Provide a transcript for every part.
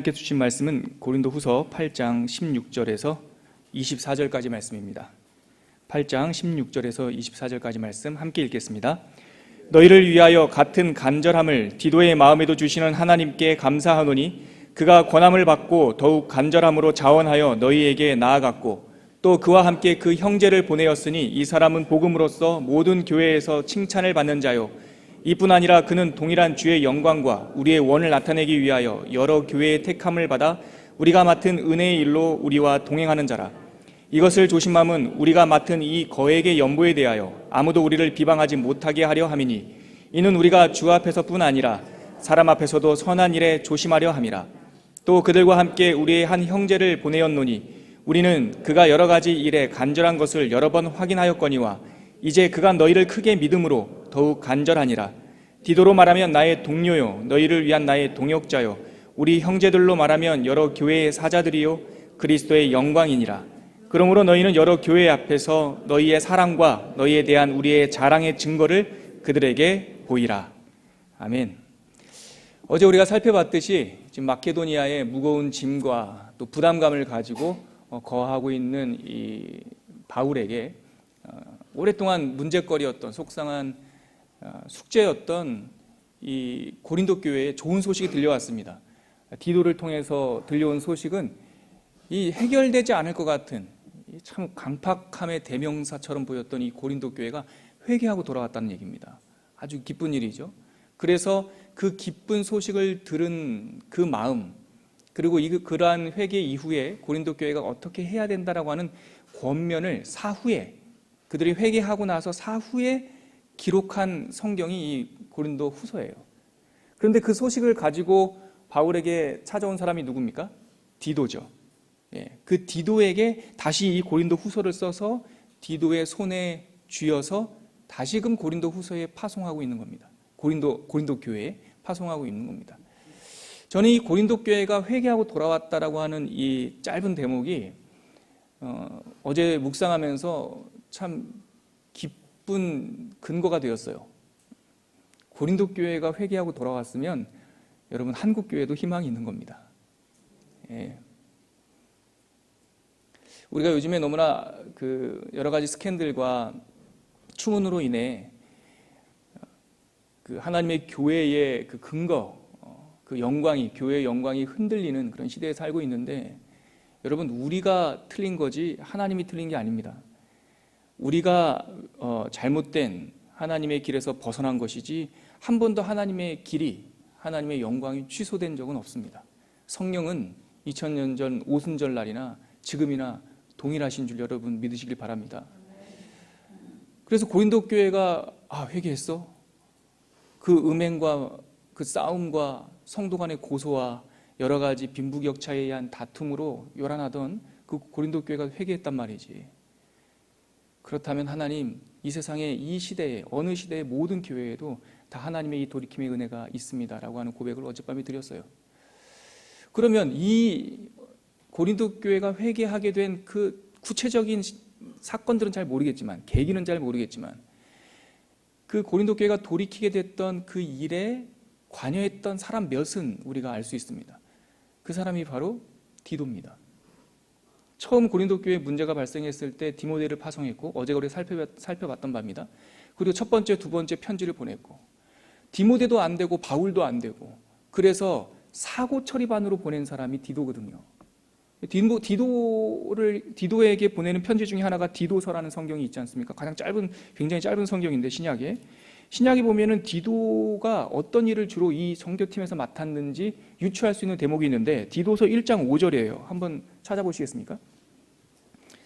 하나님께 주신 말씀은 고린도후서 8장 16절에서 24절까지 말씀입니다. 8장 16절에서 24절까지 말씀 함께 읽겠습니다. 너희를 위하여 같은 간절함을 디도의 마음에도 주시는 하나님께 감사하노니 그가 권함을 받고 더욱 간절함으로 자원하여 너희에게 나아갔고 또 그와 함께 그 형제를 보내었으니 이 사람은 복음으로써 모든 교회에서 칭찬을 받는 자요 이뿐 아니라 그는 동일한 주의 영광과 우리의 원을 나타내기 위하여 여러 교회의 택함을 받아 우리가 맡은 은혜의 일로 우리와 동행하는 자라. 이것을 조심함은 우리가 맡은 이 거액의 연보에 대하여 아무도 우리를 비방하지 못하게 하려 함이니 이는 우리가 주 앞에서뿐 아니라 사람 앞에서도 선한 일에 조심하려 함이라. 또 그들과 함께 우리의 한 형제를 보내었노니 우리는 그가 여러 가지 일에 간절한 것을 여러 번 확인하였거니와 이제 그가 너희를 크게 믿음으로 더욱 간절하니라. 디도로 말하면 나의 동료요 너희를 위한 나의 동역자요. 우리 형제들로 말하면 여러 교회의 사자들이요 그리스도의 영광이니라. 그러므로 너희는 여러 교회 앞에서 너희의 사랑과 너희에 대한 우리의 자랑의 증거를 그들에게 보이라. 아멘. 어제 우리가 살펴봤듯이 지금 마케도니아의 무거운 짐과 또 부담감을 가지고 어, 거하고 있는 이 바울에게 어, 오랫동안 문제거리였던 속상한 어, 숙제였던 이 고린도 교회에 좋은 소식이 들려왔습니다. 디도를 통해서 들려온 소식은 이 해결되지 않을 것 같은 참 강팍함의 대명사처럼 보였던 이 고린도 교회가 회개하고 돌아왔다는 얘기입니다. 아주 기쁜 일이죠. 그래서 그 기쁜 소식을 들은 그 마음 그리고 이 그러한 회개 이후에 고린도 교회가 어떻게 해야 된다라고 하는 권면을 사후에 그들이 회개하고 나서 사후에 기록한 성경이 이 고린도 후서예요. 그런데 그 소식을 가지고 바울에게 찾아온 사람이 누굽니까? 디도죠. 예, 그 디도에게 다시 이 고린도 후서를 써서 디도의 손에 쥐어서 다시금 고린도 후서에 파송하고 있는 겁니다. 고린도 고린도 교회에 파송하고 있는 겁니다. 저는 이 고린도 교회가 회개하고 돌아왔다라고 하는 이 짧은 대목이 어, 어제 묵상하면서 참 기쁜 근거가 되었어요. 고린도 교회가 회개하고 돌아왔으면 여러분 한국 교회도 희망이 있는 겁니다. 예. 우리가 요즘에 너무나 그 여러 가지 스캔들과 추문으로 인해 그 하나님의 교회의 그 근거 그 영광이 교회의 영광이 흔들리는 그런 시대에 살고 있는데 여러분 우리가 틀린 거지 하나님이 틀린 게 아닙니다. 우리가 어, 잘못된 하나님의 길에서 벗어난 것이지 한 번도 하나님의 길이 하나님의 영광이 취소된 적은 없습니다. 성령은 2000년 전 오순절 날이나 지금이나 동일하신 줄 여러분 믿으시길 바랍니다. 그래서 고린도 교회가 아 회개했어? 그 음행과 그 싸움과 성도 간의 고소와 여러 가지 빈부격차에 의한 다툼으로 요란하던 그 고린도 교회가 회개했단 말이지. 그렇다면 하나님 이 세상의 이 시대에 어느 시대의 모든 교회에도 다 하나님의 이 돌이킴의 은혜가 있습니다라고 하는 고백을 어젯밤에 드렸어요. 그러면 이 고린도 교회가 회개하게 된 그 구체적인 사건들은 잘 모르겠지만 계기는 잘 모르겠지만 그 고린도 교회가 돌이키게 됐던 그 일에 관여했던 사람 몇은 우리가 알 수 있습니다. 그 사람이 바로 디도입니다. 처음 고린도 교회 문제가 발생했을 때 디모데를 파송했고 어제 우리 살펴봤던 바입니다. 그리고 첫 번째, 두 번째 편지를 보냈고 디모데도 안 되고 바울도 안 되고 그래서 사고 처리반으로 보낸 사람이 디도거든요. 디도, 디도를 디도에게 보내는 편지 중에 하나가 디도서라는 성경이 있지 않습니까? 가장 짧은 굉장히 짧은 성경인데 신약에 신약에 보면은 디도가 어떤 일을 주로 이 성교팀에서 맡았는지 유추할 수 있는 대목이 있는데 디도서 1장 5절이에요. 한번 찾아보시겠습니까?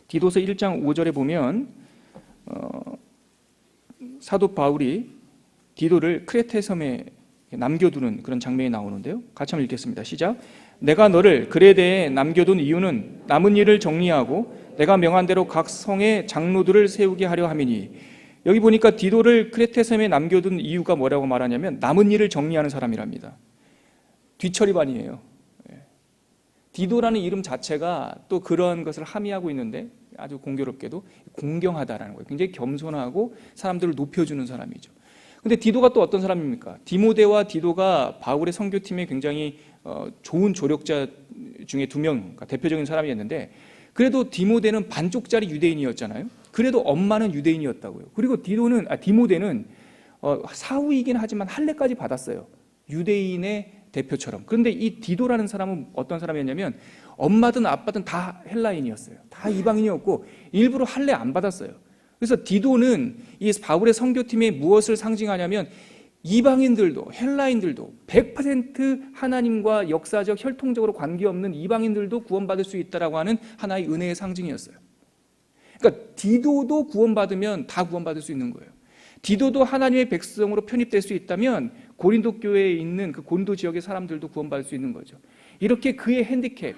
디도서 1장 5절에 보면 어, 사도 바울이 디도를 크레테 섬에 남겨두는 그런 장면이 나오는데요. 같이 한번 읽겠습니다. 시작. 내가 너를 그레데에 남겨둔 이유는 남은 일을 정리하고 내가 명한 대로 각 성의 장로들을 세우게 하려 함이니 여기 보니까 디도를 크레테 섬에 남겨둔 이유가 뭐라고 말하냐면 남은 일을 정리하는 사람이랍니다. 뒤처리반이에요. 예. 디도라는 이름 자체가 또 그런 것을 함의하고 있는데 아주 공교롭게도 공경하다라는 거예요. 굉장히 겸손하고 사람들을 높여주는 사람이죠. 근데 디도가 또 어떤 사람입니까? 디모데와 디도가 바울의 선교팀에 굉장히 어, 좋은 조력자 중에 두 명, 그러니까 대표적인 사람이었는데 그래도 디모데는 반쪽짜리 유대인이었잖아요. 그래도 엄마는 유대인이었다고요. 그리고 디도는 아, 디모데는 어, 사후이긴 하지만 할례까지 받았어요. 유대인의 대표처럼. 그런데 이 디도라는 사람은 어떤 사람이었냐면 엄마든 아빠든 다 헬라인이었어요. 다 이방인이었고 일부러 할례 안 받았어요. 그래서 디도는 이 바울의 선교팀에 무엇을 상징하냐면 이방인들도 헬라인들도 100% 하나님과 역사적 혈통적으로 관계없는 이방인들도 구원받을 수 있다라고 하는 하나의 은혜의 상징이었어요. 그러니까 디도도 구원받으면 다 구원받을 수 있는 거예요. 디도도 하나님의 백성으로 편입될 수 있다면 고린도 교회에 있는 그 고린도 지역의 사람들도 구원받을 수 있는 거죠. 이렇게 그의 핸디캡,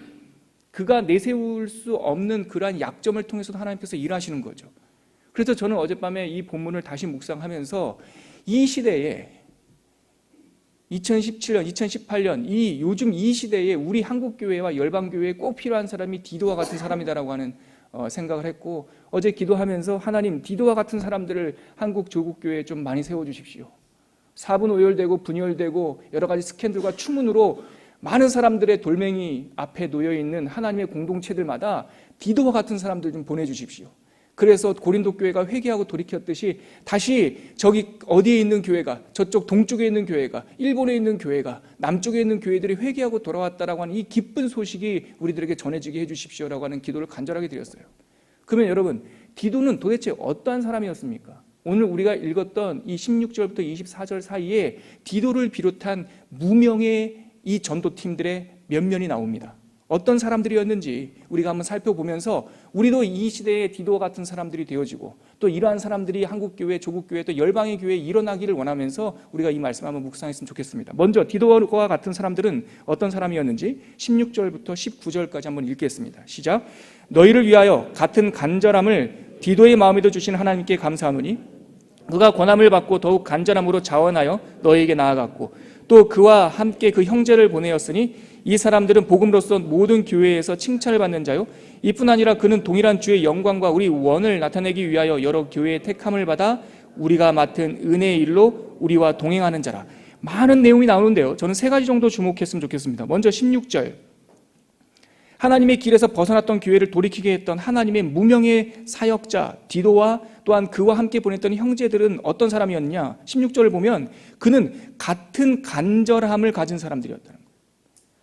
그가 내세울 수 없는 그러한 약점을 통해서도 하나님께서 일하시는 거죠. 그래서 저는 어젯밤에 이 본문을 다시 묵상하면서 이 시대에 2017년, 2018년 이 요즘 이 시대에 우리 한국 교회와 열방 교회에 꼭 필요한 사람이 디도와 같은 사람이다라고 하는 어, 생각을 했고 어제 기도하면서 하나님 디도와 같은 사람들을 한국 조국 교회에 좀 많이 세워 주십시오. 사분 오열되고 분열되고 여러 가지 스캔들과 추문으로 많은 사람들의 돌멩이 앞에 놓여 있는 하나님의 공동체들마다 디도와 같은 사람들 좀 보내 주십시오. 그래서 고린도 교회가 회개하고 돌이켰듯이 다시 저기 어디에 있는 교회가 저쪽 동쪽에 있는 교회가 일본에 있는 교회가 남쪽에 있는 교회들이 회개하고 돌아왔다라고 하는 이 기쁜 소식이 우리들에게 전해지게 해 주십시오라고 하는 기도를 간절하게 드렸어요. 그러면 여러분 디도는 도대체 어떠한 사람이었습니까? 오늘 우리가 읽었던 이 16절부터 24절 사이에 디도를 비롯한 무명의 이 전도팀들의 면면이 나옵니다. 어떤 사람들이었는지 우리가 한번 살펴보면서 우리도 이 시대의 디도 같은 사람들이 되어지고 또 이러한 사람들이 한국 교회, 조국 교회 또 열방의 교회에 일어나기를 원하면서 우리가 이 말씀 한번 묵상했으면 좋겠습니다. 먼저 디도와 같은 사람들은 어떤 사람이었는지 16절부터 19절까지 한번 읽겠습니다. 시작. 너희를 위하여 같은 간절함을 디도의 마음에도 주신 하나님께 감사하노니 그가 권함을 받고 더욱 간절함으로 자원하여 너희에게 나아갔고 또 그와 함께 그 형제를 보내었으니 이 사람들은 복음으로서 모든 교회에서 칭찬을 받는 자요. 이뿐 아니라 그는 동일한 주의 영광과 우리 원을 나타내기 위하여 여러 교회의 택함을 받아 우리가 맡은 은혜의 일로 우리와 동행하는 자라. 많은 내용이 나오는데요. 저는 세 가지 정도 주목했으면 좋겠습니다. 먼저 16절. 하나님의 길에서 벗어났던 교회를 돌이키게 했던 하나님의 무명의 사역자 디도와 또한 그와 함께 보냈던 형제들은 어떤 사람이었냐? 16절을 보면 그는 같은 간절함을 가진 사람들이었다는 거예요.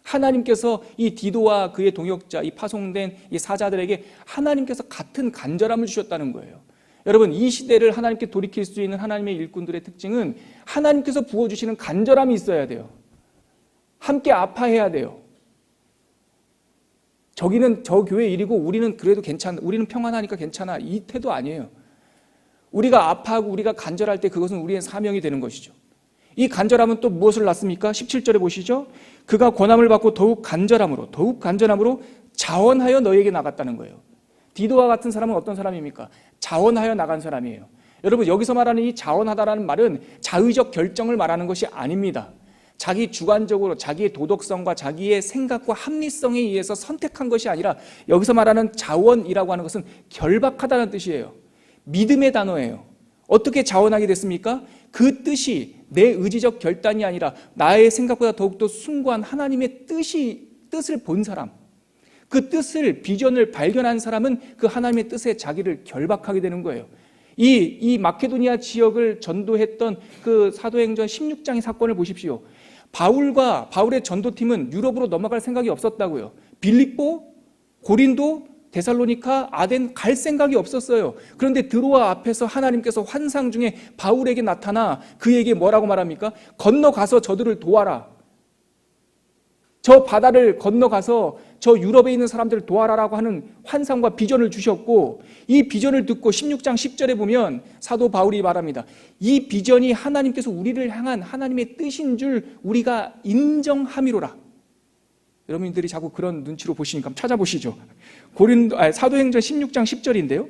하나님께서 이 디도와 그의 동역자, 이 파송된 이 사자들에게 하나님께서 같은 간절함을 주셨다는 거예요. 여러분, 이 시대를 하나님께 돌이킬 수 있는 하나님의 일꾼들의 특징은 하나님께서 부어주시는 간절함이 있어야 돼요. 함께 아파해야 돼요. 저기는 저 교회 일이고 우리는 그래도 괜찮아. 우리는 평안하니까 괜찮아. 이 태도 아니에요. 우리가 아파하고 우리가 간절할 때 그것은 우리의 사명이 되는 것이죠. 이 간절함은 또 무엇을 낳습니까? 17절에 보시죠. 그가 권함을 받고 더욱 간절함으로, 더욱 간절함으로 자원하여 너에게 나갔다는 거예요. 디도와 같은 사람은 어떤 사람입니까? 자원하여 나간 사람이에요. 여러분, 여기서 말하는 이 자원하다라는 말은 자의적 결정을 말하는 것이 아닙니다. 자기 주관적으로 자기의 도덕성과 자기의 생각과 합리성에 의해서 선택한 것이 아니라 여기서 말하는 자원이라고 하는 것은 결박하다는 뜻이에요. 믿음의 단어예요. 어떻게 자원하게 됐습니까? 그 뜻이 내 의지적 결단이 아니라 나의 생각보다 더욱더 숭고한 하나님의 뜻이 뜻을 본 사람. 그 뜻을 비전을 발견한 사람은 그 하나님의 뜻에 자기를 결박하게 되는 거예요. 이, 이 마케도니아 지역을 전도했던 그 사도행전 16장의 사건을 보십시오. 바울과 바울의 전도팀은 유럽으로 넘어갈 생각이 없었다고요. 빌립보, 고린도, 데살로니카, 아덴 갈 생각이 없었어요. 그런데 드로아 앞에서 하나님께서 환상 중에 바울에게 나타나 그에게 뭐라고 말합니까? 건너가서 저들을 도와라. 저 바다를 건너가서 저 유럽에 있는 사람들을 도와라라고 하는 환상과 비전을 주셨고 이 비전을 듣고 16장 10절에 보면 사도 바울이 말합니다. 이 비전이 하나님께서 우리를 향한 하나님의 뜻인 줄 우리가 인정함이로라. 여러분들이 자꾸 그런 눈치로 보시니까 찾아보시죠. 고린 아니, 사도행전 16장 10절인데요.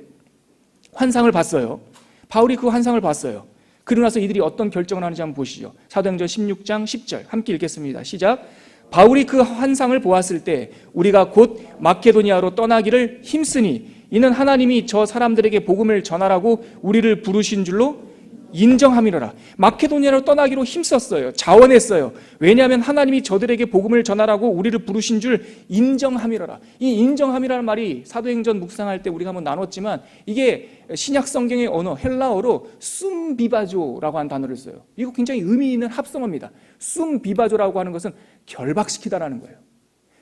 환상을 봤어요. 바울이 그 환상을 봤어요. 그러고 나서 이들이 어떤 결정을 하는지 한번 보시죠. 사도행전 16장 10절 함께 읽겠습니다. 시작. 바울이 그 환상을 보았을 때 우리가 곧 마케도니아로 떠나기를 힘쓰니 이는 하나님이 저 사람들에게 복음을 전하라고 우리를 부르신 줄로 인정함이로라. 마케도니아로 떠나기로 힘썼어요. 자원했어요. 왜냐하면 하나님이 저들에게 복음을 전하라고 우리를 부르신 줄 인정함이로라. 이 인정함이라는 말이 사도행전 묵상할 때 우리가 한번 나눴지만 이게 신약 성경의 언어 헬라어로 숨비바조라고 하는 단어를 써요. 이거 굉장히 의미 있는 합성어입니다. 숨비바조라고 하는 것은 결박시키다라는 거예요.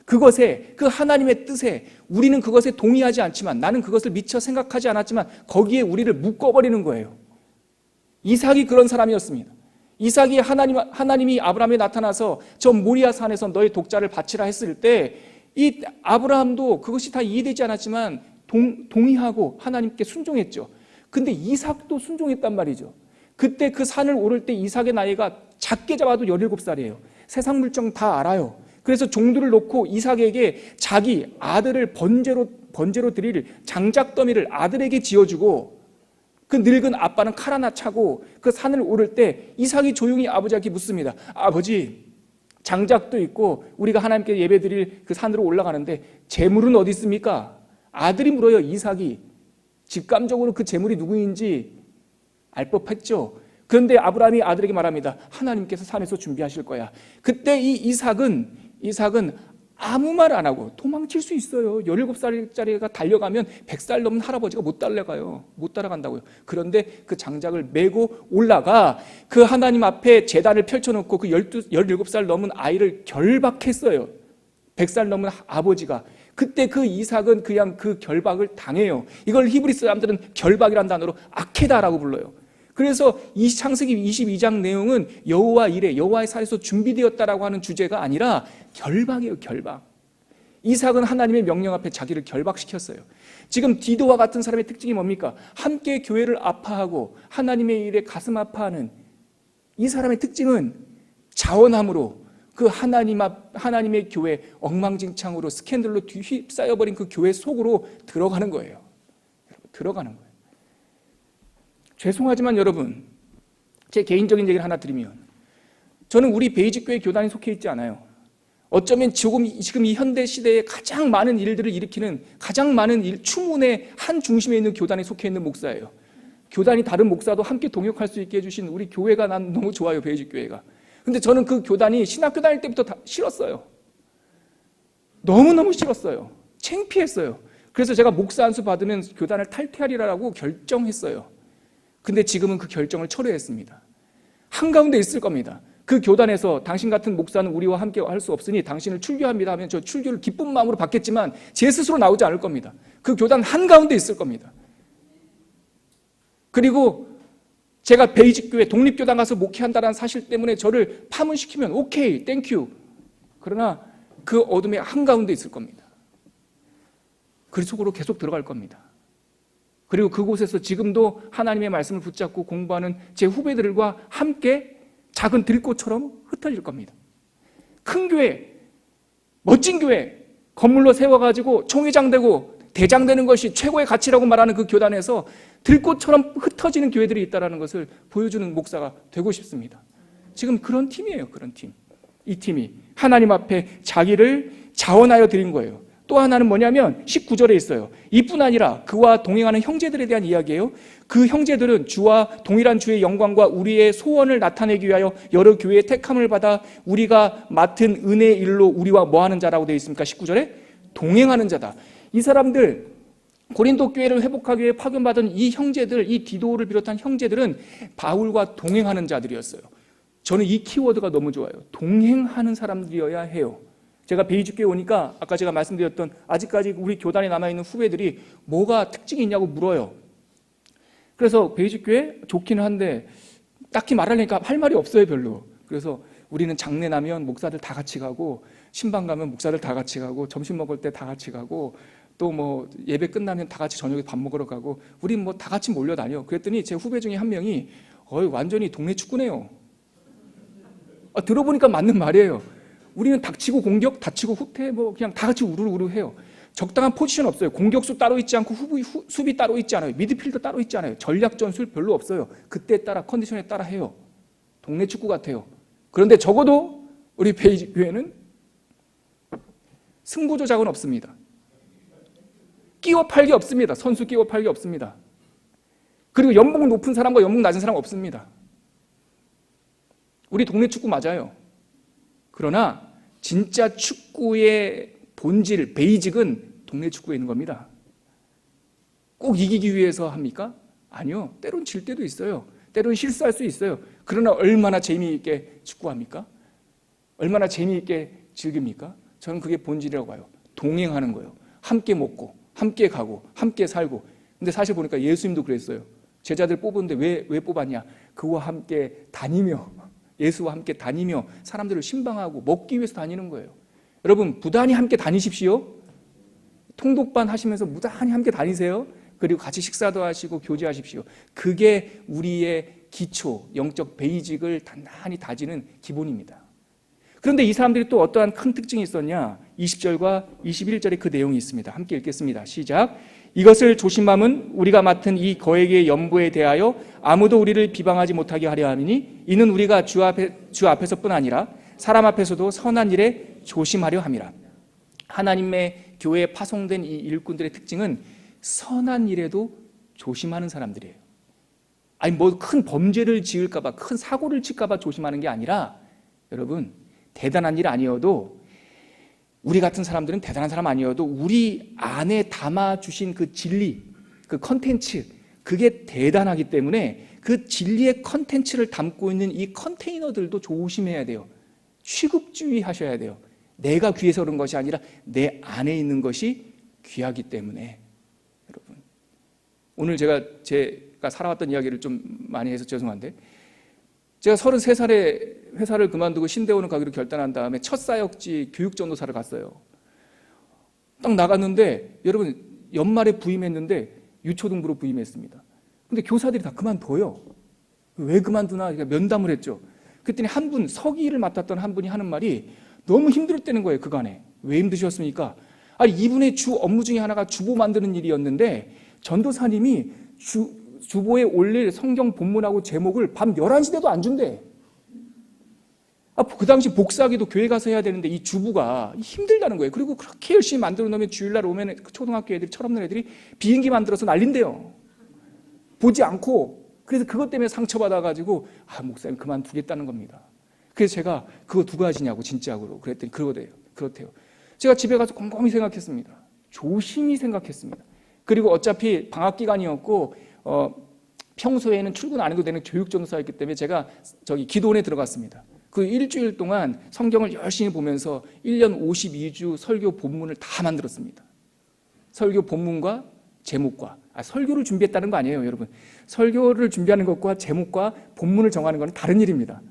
그것에 그 하나님의 뜻에 우리는 그것에 동의하지 않지만 나는 그것을 미처 생각하지 않았지만 거기에 우리를 묶어버리는 거예요. 이삭이 그런 사람이었습니다. 이삭이 하나님 하나님이 아브라함에 나타나서 저 모리아 산에서 너의 독자를 바치라 했을 때 이 아브라함도 그것이 다 이해되지 않았지만 동, 동의하고 하나님께 순종했죠. 근데 이삭도 순종했단 말이죠. 그때 그 산을 오를 때 이삭의 나이가 작게 잡아도 17살이에요. 세상 물정 다 알아요. 그래서 종들을 놓고 이삭에게 자기 아들을 번제로 번제로 드릴 장작 더미를 아들에게 지어주고 그 늙은 아빠는 칼 하나 차고 그 산을 오를 때 이삭이 조용히 아버지에게 묻습니다. 아버지 장작도 있고 우리가 하나님께 예배드릴 그 산으로 올라가는데 재물은 어디 있습니까? 아들이 물어요. 이삭이 직감적으로 그 재물이 누구인지 알 법했죠. 그런데 아브라함이 아들에게 말합니다. 하나님께서 산에서 준비하실 거야. 그때 이 이삭은 이삭은 아무 말 안 하고 도망칠 수 있어요. 17살짜리가 달려가면 100살 넘은 할아버지가 못 달려가요. 못 따라간다고요. 그런데 그 장작을 메고 올라가 그 하나님 앞에 재단을 펼쳐놓고 그 12, 17살 넘은 아이를 결박했어요. 100살 넘은 아버지가. 그때 그 이삭은 그냥 그 결박을 당해요. 이걸 히브리 사람들은 결박이란 단어로 아케다라고 불러요. 그래서 이 창세기 22장 내용은 여호와 이래 여호와의 살에서 준비되었다라고 하는 주제가 아니라 결박이에요, 결박. 이삭은 하나님의 명령 앞에 자기를 결박시켰어요. 지금 디도와 같은 사람의 특징이 뭡니까? 함께 교회를 아파하고 하나님의 일에 가슴 아파하는 이 사람의 특징은 자원함으로 그 하나님 앞 하나님의 교회 엉망진창으로 스캔들로 휩싸여버린 그 교회 속으로 들어가는 거예요. 들어가는 거예요. 죄송하지만 여러분, 제 개인적인 얘기를 하나 드리면, 저는 우리 베이직 교회 교단에 속해 있지 않아요. 어쩌면 지금, 지금 이 현대 시대에 가장 많은 일들을 일으키는 가장 많은 일, 추문의 한 중심에 있는 교단에 속해 있는 목사예요. 교단이 다른 목사도 함께 동역할 수 있게 해주신 우리 교회가 난 너무 좋아요, 베이직 교회가. 근데 저는 그 교단이 신학교 다닐 때부터 다 싫었어요. 너무너무 싫었어요. 창피했어요. 그래서 제가 목사 안수 받으면 교단을 탈퇴하리라고 결정했어요. 근데 지금은 그 결정을 철회했습니다. 한가운데 있을 겁니다. 그 교단에서 당신 같은 목사는 우리와 함께 할 수 없으니 당신을 출교합니다 하면 저 출교를 기쁜 마음으로 받겠지만 제 스스로 나오지 않을 겁니다. 그 교단 한가운데 있을 겁니다. 그리고 제가 베이직 교회 독립교단 가서 목회한다는 사실 때문에 저를 파문시키면 오케이, 땡큐. 그러나 그 어둠의 한가운데 있을 겁니다. 그 속으로 계속 들어갈 겁니다. 그리고 그곳에서 지금도 하나님의 말씀을 붙잡고 공부하는 제 후배들과 함께 작은 들꽃처럼 흩어질 겁니다. 큰 교회, 멋진 교회, 건물로 세워가지고 총회장 되고 대장 되는 것이 최고의 가치라고 말하는 그 교단에서 들꽃처럼 흩어지는 교회들이 있다는 것을 보여주는 목사가 되고 싶습니다. 지금 그런 팀이에요, 그런 팀. 이 팀이 하나님 앞에 자기를 자원하여 드린 거예요. 또 하나는 뭐냐면 19절에 있어요. 이뿐 아니라 그와 동행하는 형제들에 대한 이야기예요. 그 형제들은 주와 동일한 주의 영광과 우리의 소원을 나타내기 위하여 여러 교회의 택함을 받아 우리가 맡은 은혜의 일로 우리와 뭐하는 자라고 되어 있습니까? 19절에 동행하는 자다. 이 사람들 고린도 교회를 회복하기 위해 파견받은 이 형제들, 이 디도를 비롯한 형제들은 바울과 동행하는 자들이었어요. 저는 이 키워드가 너무 좋아요. 동행하는 사람들이어야 해요. 제가 베이직교회 오니까 아까 제가 말씀드렸던 아직까지 우리 교단에 남아있는 후배들이 뭐가 특징이 있냐고 물어요. 그래서 베이직교회 좋기는 한데 딱히 말하려니까 할 말이 없어요 별로. 그래서 우리는 장례 나면 목사들 다 같이 가고 신방 가면 목사들 다 같이 가고 점심 먹을 때 다 같이 가고 또 뭐 예배 끝나면 다 같이 저녁에 밥 먹으러 가고 우린 뭐 다 같이 몰려 다녀. 그랬더니 제 후배 중에 한 명이 어이 완전히 동네 축구네요. 아, 들어보니까 맞는 말이에요. 우리는 닥치고 공격, 닥치고 후퇴, 뭐 그냥 다 같이 우르르 해요. 적당한 포지션 없어요. 공격수 따로 있지 않고 후비, 후, 수비 따로 있지 않아요. 미드필더 따로 있지 않아요. 전략 전술 별로 없어요. 그때 따라 컨디션에 따라 해요. 동네 축구 같아요. 그런데 적어도 우리 베이직 교회는 승부 조 작은 없습니다. 끼워 팔기 없습니다. 선수 끼워 팔기 없습니다. 그리고 연봉 높은 사람과 연봉 낮은 사람 없습니다. 우리 동네 축구 맞아요. 그러나 진짜 축구의 본질, 베이직은 동네 축구에 있는 겁니다. 꼭 이기기 위해서 합니까? 아니요. 때론 질 때도 있어요. 때론 실수할 수 있어요. 그러나 얼마나 재미있게 축구합니까? 얼마나 재미있게 즐깁니까? 저는 그게 본질이라고 봐요. 동행하는 거예요. 함께 먹고, 함께 가고, 함께 살고. 근데 사실 보니까 예수님도 그랬어요. 제자들 뽑은데 왜, 왜 뽑았냐? 그와 함께 다니며, 예수와 함께 다니며 사람들을 신방하고 먹기 위해서 다니는 거예요. 여러분, 부단히 함께 다니십시오. 통독반 하시면서 무단히 함께 다니세요. 그리고 같이 식사도 하시고 교제하십시오. 그게 우리의 기초, 영적 베이직을 단단히 다지는 기본입니다. 그런데 이 사람들이 또 어떠한 큰 특징이 있었냐? 20절과 21절에 그 내용이 있습니다. 함께 읽겠습니다. 시작. 이것을 조심함은 우리가 맡은 이 거액의 연보에 대하여 아무도 우리를 비방하지 못하게 하려 함이니 이는 우리가 주 앞에 주 앞에서뿐 아니라 사람 앞에서도 선한 일에 조심하려 함이라. 하나님의 교회에 파송된 이 일꾼들의 특징은 선한 일에도 조심하는 사람들이에요. 아니 뭐 큰 범죄를 지을까봐 큰 사고를 칠까봐 조심하는 게 아니라 여러분 대단한 일 아니어도 우리 같은 사람들은 대단한 사람 아니어도 우리 안에 담아 주신 그 진리, 그 컨텐츠 그게 대단하기 때문에 그 진리의 컨텐츠를 담고 있는 이 컨테이너들도 조심해야 돼요. 취급주의 하셔야 돼요. 내가 귀해서 그런 것이 아니라 내 안에 있는 것이 귀하기 때문에 여러분 오늘 제가 제가 살아왔던 이야기를 좀 많이 해서 죄송한데 제가 33살에 회사를 그만두고 신대원을 가기로 결단한 다음에 첫 사역지 교육 전도사를 갔어요. 딱 나갔는데 여러분 연말에 부임했는데 유초등부로 부임했습니다. 근데 교사들이 다 그만둬요. 왜 그만두나 그러니까 면담을 했죠. 그랬더니 한 분 서기를 맡았던 한 분이 하는 말이 너무 힘들었다는 거예요 그간에. 왜 힘드셨습니까? 아니 이분의 주 업무 중에 하나가 주보 만드는 일이었는데 전도사님이 주, 주보에 올릴 성경 본문하고 제목을 밤 11시 돼도 안 준대. 아, 그 당시 복사하기도 교회 가서 해야 되는데 이 주부가 힘들다는 거예요. 그리고 그렇게 열심히 만들어 놓으면 주일날 오면 그 초등학교 애들이 철없는 애들이 비행기 만들어서 날린대요. 보지 않고 그래서 그것 때문에 상처받아가지고 아 목사님 그만두겠다는 겁니다. 그래서 제가 그거 누가 하시냐고 진짜로 그랬더니 그거대요. 그렇대요. 제가 집에 가서 곰곰이 생각했습니다. 조심히 생각했습니다. 그리고 어차피 방학 기간이었고 어, 평소에는 출근 안 해도 되는 교육 전도사였기 때문에 제가 저기 기도원에 들어갔습니다. 그 일주일 동안 성경을 열심히 보면서 1년 52주 설교 본문을 다 만들었습니다. 설교 본문과 제목과 아, 설교를 준비했다는 거 아니에요, 여러분. 설교를 준비하는 것과 제목과 본문을 정하는 것은 다른 일입니다.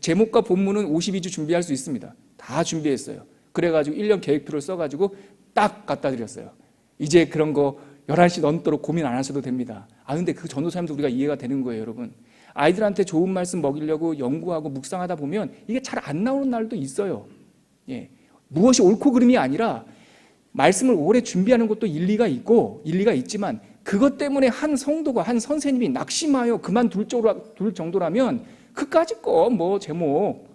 제목과 본문은 52주 준비할 수 있습니다. 다 준비했어요. 그래가지고 1년 계획표를 써가지고 딱 갖다 드렸어요. 이제 그런 거 11시 넘도록 고민 안 하셔도 됩니다. 아, 근데 그 전도사님도 우리가 이해가 되는 거예요, 여러분. 아이들한테 좋은 말씀 먹이려고 연구하고 묵상하다 보면 이게 잘 안 나오는 날도 있어요. 예. 무엇이 옳고 그름이 아니라 말씀을 오래 준비하는 것도 일리가 있고 일리가 있지만 그것 때문에 한 성도가 한 선생님이 낙심하여 그만둘 정도라면 그까짓 거뭐 제목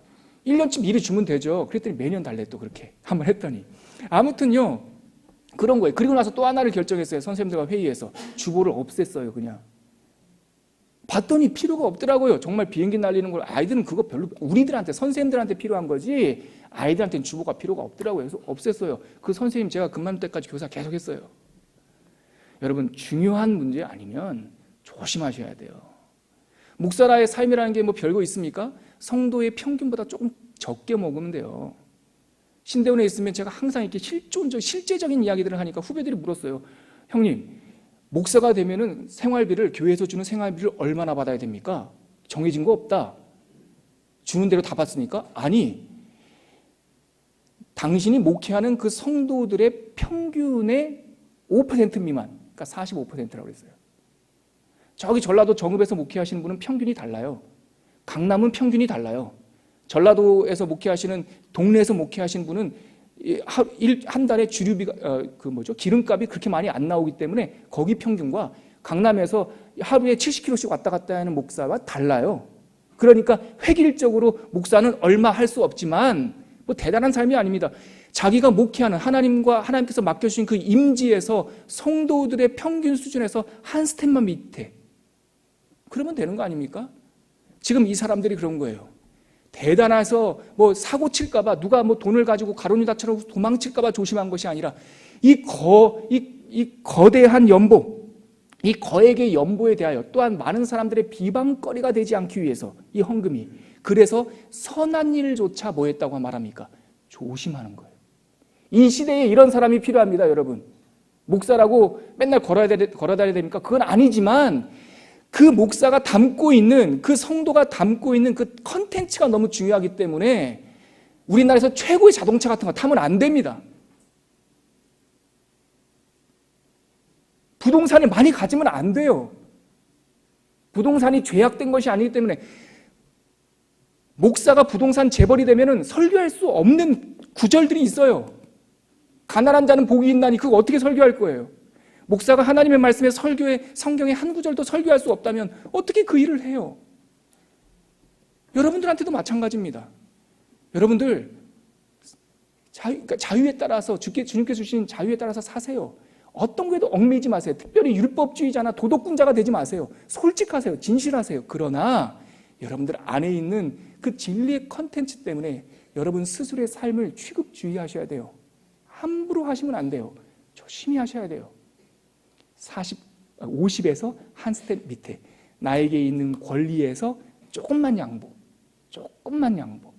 1년쯤 미리 주면 되죠. 그랬더니 매년 달래 또 그렇게 한번 했더니 아무튼요 그런 거예요. 그리고 나서 또 하나를 결정했어요. 선생님들과 회의에서 주보를 없앴어요. 그냥 봤더니 필요가 없더라고요. 정말 비행기 날리는 걸 아이들은 그거 별로 우리들한테 선생님들한테 필요한 거지 아이들한테는 주보가 필요가 없더라고요. 그래서 없앴어요. 그 선생님 제가 그만둘 때까지 교사 계속했어요. 여러분 중요한 문제 아니면 조심하셔야 돼요. 목사라의 삶이라는 게 뭐 별거 있습니까? 성도의 평균보다 조금 적게 먹으면 돼요. 신대원에 있으면 제가 항상 이렇게 실존적 실제적인 이야기들을 하니까 후배들이 물었어요. 형님 목사가 되면은 생활비를 교회에서 주는 생활비를 얼마나 받아야 됩니까? 정해진 거 없다. 주는 대로 다 받습니까? 아니. 당신이 목회하는 그 성도들의 평균의 5% 미만, 그러니까 45%라고 그랬어요. 저기 전라도 정읍에서 목회하시는 분은 평균이 달라요. 강남은 평균이 달라요. 전라도에서 목회하시는 동네에서 목회하시는 분은 한 달에 주류비가 어, 그 뭐죠 기름값이 그렇게 많이 안 나오기 때문에 거기 평균과 강남에서 하루에 70km씩 왔다 갔다 하는 목사와 달라요. 그러니까 획일적으로 목사는 얼마 할 수 없지만 뭐 대단한 삶이 아닙니다. 자기가 목회하는 하나님과 하나님께서 맡겨주신 그 임지에서 성도들의 평균 수준에서 한 스텝만 밑에 그러면 되는 거 아닙니까? 지금 이 사람들이 그런 거예요. 대단해서 뭐 사고 칠까봐 누가 뭐 돈을 가지고 가론유다처럼 도망칠까봐 조심한 것이 아니라 이 거, 이, 이 거대한 연보, 이 거액의 연보에 대하여 또한 많은 사람들의 비방거리가 되지 않기 위해서 이 헌금이 그래서 선한 일조차 뭐 했다고 말합니까? 조심하는 거예요. 이 시대에 이런 사람이 필요합니다, 여러분. 목사라고 맨날 걸어야 되, 걸어다녀야 됩니까? 그건 아니지만 그 목사가 담고 있는 그 성도가 담고 있는 그 컨텐츠가 너무 중요하기 때문에 우리나라에서 최고의 자동차 같은 거 타면 안 됩니다. 부동산이 많이 가지면 안 돼요. 부동산이 죄악된 것이 아니기 때문에 목사가 부동산 재벌이 되면은 설교할 수 없는 구절들이 있어요. 가난한 자는 복이 있나니 그거 어떻게 설교할 거예요? 목사가 하나님의 말씀에 설교에 성경의 한 구절도 설교할 수 없다면 어떻게 그 일을 해요? 여러분들한테도 마찬가지입니다. 여러분들 자유, 그러니까 자유에 따라서 주께, 주님께 주신 자유에 따라서 사세요. 어떤 거에도 얽매이지 마세요. 특별히 율법주의자나 도덕군자가 되지 마세요. 솔직하세요. 진실하세요. 그러나 여러분들 안에 있는 그 진리의 컨텐츠 때문에 여러분 스스로의 삶을 취급주의하셔야 돼요. 함부로 하시면 안 돼요. 조심히 하셔야 돼요. 40, 50에서 한 스텝 밑에 나에게 있는 권리에서 조금만 양보, 조금만 양보.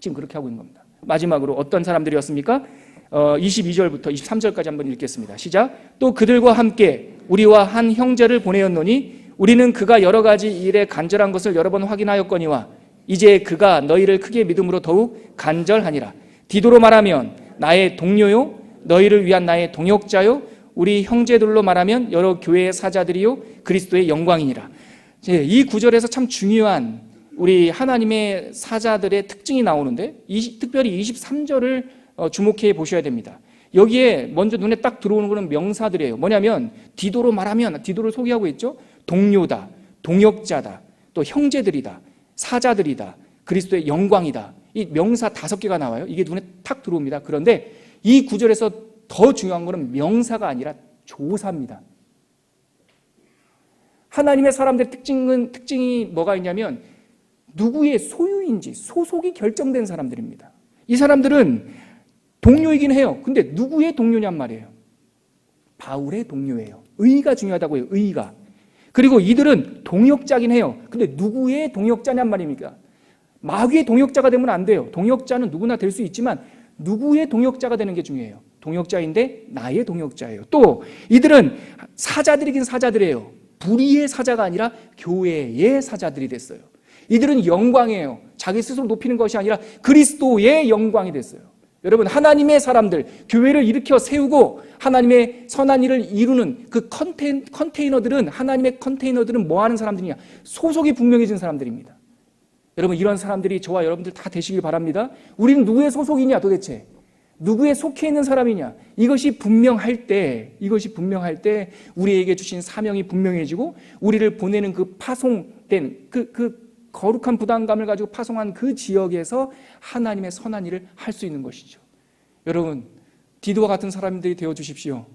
지금 그렇게 하고 있는 겁니다. 마지막으로 어떤 사람들이었습니까? 어, 22절부터 23절까지 한번 읽겠습니다. 시작. 또 그들과 함께 우리와 한 형제를 보내었노니 우리는 그가 여러 가지 일에 간절한 것을 여러 번 확인하였거니와 이제 그가 너희를 크게 믿음으로 더욱 간절하니라. 디도로 말하면 나의 동료요 너희를 위한 나의 동역자요 우리 형제들로 말하면 여러 교회의 사자들이요 그리스도의 영광이니라. 이 구절에서 참 중요한 우리 하나님의 사자들의 특징이 나오는데 특별히 23절을 어, 주목해 보셔야 됩니다. 여기에 먼저 눈에 딱 들어오는 것은 명사들이에요. 뭐냐면 디도로 말하면 디도를 소개하고 있죠. 동료다, 동역자다, 또 형제들이다, 사자들이다, 그리스도의 영광이다. 이 명사 다섯 개가 나와요. 이게 눈에 탁 들어옵니다. 그런데 이 구절에서 더 중요한 것은 명사가 아니라 조사입니다. 하나님의 사람들의 특징은 특징이 뭐가 있냐면 누구의 소유인지 소속이 결정된 사람들입니다. 이 사람들은 동료이긴 해요. 근데 누구의 동료냔 말이에요. 바울의 동료예요. 의가 중요하다고 해요. 의가. 그리고 이들은 동역자긴 해요. 근데 누구의 동역자냔 말입니까? 마귀의 동역자가 되면 안 돼요. 동역자는 누구나 될 수 있지만 누구의 동역자가 되는 게 중요해요. 동역자인데 나의 동역자예요. 또 이들은 사자들이긴 사자들이에요. 불의의 사자가 아니라 교회의 사자들이 됐어요. 이들은 영광이에요. 자기 스스로 높이는 것이 아니라 그리스도의 영광이 됐어요. 여러분 하나님의 사람들 교회를 일으켜 세우고 하나님의 선한 일을 이루는 그 컨테인, 컨테이너들은 하나님의 컨테이너들은 뭐 하는 사람들이냐 소속이 분명해진 사람들입니다. 여러분 이런 사람들이 저와 여러분들 다 되시길 바랍니다. 우리는 누구의 소속이냐 도대체 누구에 속해 있는 사람이냐 이것이 분명할 때 이것이 분명할 때 우리에게 주신 사명이 분명해지고 우리를 보내는 그 파송된 그, 그 거룩한 부담감을 가지고 파송한 그 지역에서 하나님의 선한 일을 할 수 있는 것이죠. 여러분 디도와 같은 사람들이 되어 주십시오.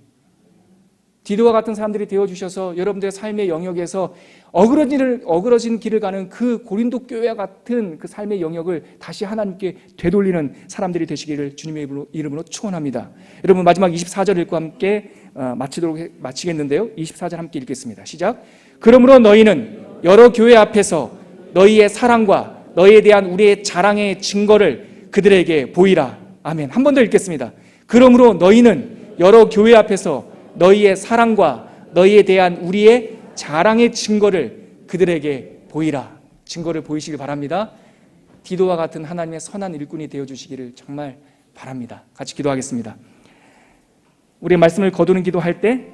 디도와 같은 사람들이 되어 주셔서 여러분들의 삶의 영역에서 어그러진, 어그러진 길을 가는 그 고린도 교회와 같은 그 삶의 영역을 다시 하나님께 되돌리는 사람들이 되시기를 주님의 이름으로 축원합니다. 여러분 마지막 24절 읽고 함께 어, 마치도록 마치겠는데요. 24절 함께 읽겠습니다. 시작. 그러므로 너희는 여러 교회 앞에서 너희의 사랑과 너희에 대한 우리의 자랑의 증거를 그들에게 보이라. 아멘. 한 번 더 읽겠습니다. 그러므로 너희는 여러 교회 앞에서 너희의 사랑과 너희에 대한 우리의 자랑의 증거를 그들에게 보이라. 증거를 보이시길 바랍니다. 디도와 같은 하나님의 선한 일꾼이 되어 주시기를 정말 바랍니다. 같이 기도하겠습니다. 우리의 말씀을 거두는 기도할 때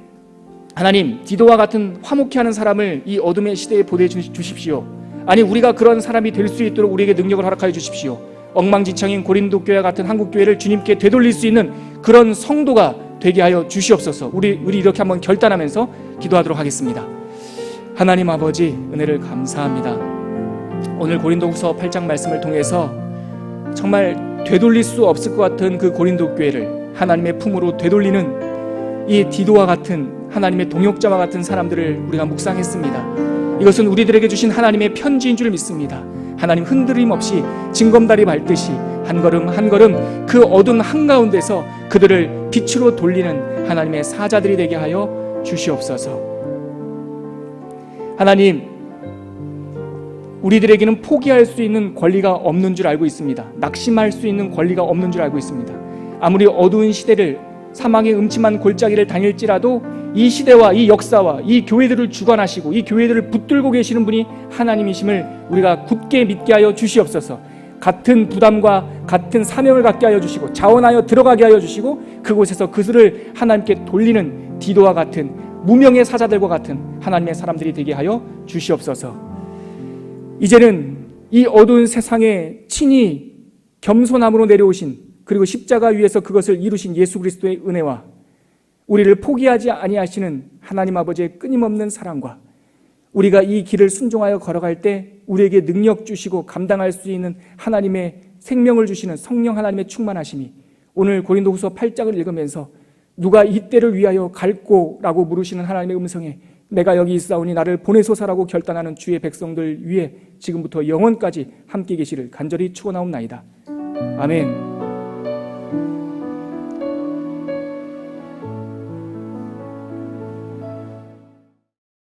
하나님 디도와 같은 화목해 하는 사람을 이 어둠의 시대에 보내 주십시오. 아니 우리가 그런 사람이 될 수 있도록 우리에게 능력을 허락하여 주십시오. 엉망진창인 고린도 교회 같은 한국 교회를 주님께 되돌릴 수 있는 그런 성도가 되게 하여 주시옵소서. 우리 우리 이렇게 한번 결단하면서 기도하도록 하겠습니다. 하나님 아버지 은혜를 감사합니다. 오늘 고린도후서 8장 말씀을 통해서 정말 되돌릴 수 없을 것 같은 그 고린도 교회를 하나님의 품으로 되돌리는 이 디도와 같은 하나님의 동역자와 같은 사람들을 우리가 묵상했습니다. 이것은 우리들에게 주신 하나님의 편지인 줄 믿습니다. 하나님 흔들림 없이 징검다리 밟듯이 한 걸음 한 걸음 그 어두운 한가운데서 그들을 빛으로 돌리는 하나님의 사자들이 되게 하여 주시옵소서. 하나님, 우리들에게는 포기할 수 있는 권리가 없는 줄 알고 있습니다. 낙심할 수 있는 권리가 없는 줄 알고 있습니다. 아무리 어두운 시대를 사망의 음침한 골짜기를 다닐지라도 이 시대와 이 역사와 이 교회들을 주관하시고 이 교회들을 붙들고 계시는 분이 하나님이심을 우리가 굳게 믿게 하여 주시옵소서. 같은 부담과 같은 사명을 갖게 하여 주시고 자원하여 들어가게 하여 주시고 그곳에서 그들을 하나님께 돌리는 디도와 같은 무명의 사자들과 같은 하나님의 사람들이 되게 하여 주시옵소서. 이제는 이 어두운 세상에 친히 겸손함으로 내려오신 그리고 십자가 위에서 그것을 이루신 예수 그리스도의 은혜와 우리를 포기하지 아니하시는 하나님 아버지의 끊임없는 사랑과 우리가 이 길을 순종하여 걸어갈 때 우리에게 능력 주시고 감당할 수 있는 하나님의 생명을 주시는 성령 하나님의 충만하심이 오늘 고린도후서 8장을 읽으면서 누가 이 때를 위하여 갈고라고 물으시는 하나님의 음성에 내가 여기 있사오니 나를 보내소서라고 결단하는 주의 백성들 위에 지금부터 영원까지 함께 계시를 간절히 축원하옵나이다. 아멘.